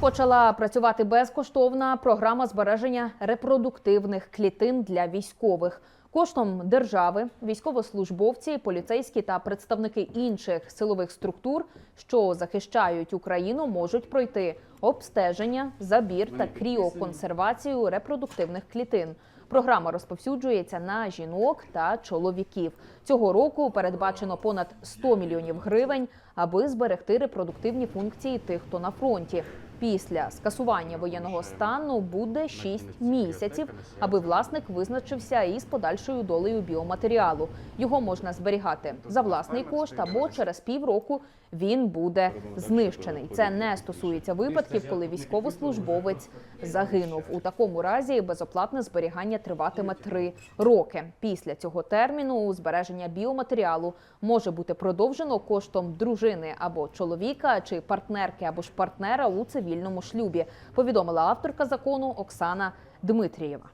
Почала працювати безкоштовна програма збереження репродуктивних клітин для військових. Коштом держави військовослужбовці, поліцейські та представники інших силових структур, що захищають Україну, можуть пройти обстеження, забір та кріоконсервацію репродуктивних клітин. Програма розповсюджується на жінок та чоловіків. Цього року передбачено понад 100 мільйонів гривень, аби зберегти репродуктивні функції тих, хто на фронті. Після скасування воєнного стану буде 6 місяців, аби власник визначився із подальшою долею біоматеріалу. Його можна зберігати за власний кошт або через півроку він буде знищений. Це не стосується випадків, коли військовослужбовець загинув. У такому разі безоплатне зберігання триватиме три роки. Після цього терміну збереження біоматеріалу може бути продовжено коштом дружини або чоловіка, чи партнерки або ж партнера у цивільному шлюбі. Повідомила авторка закону Оксана Дмитрієва.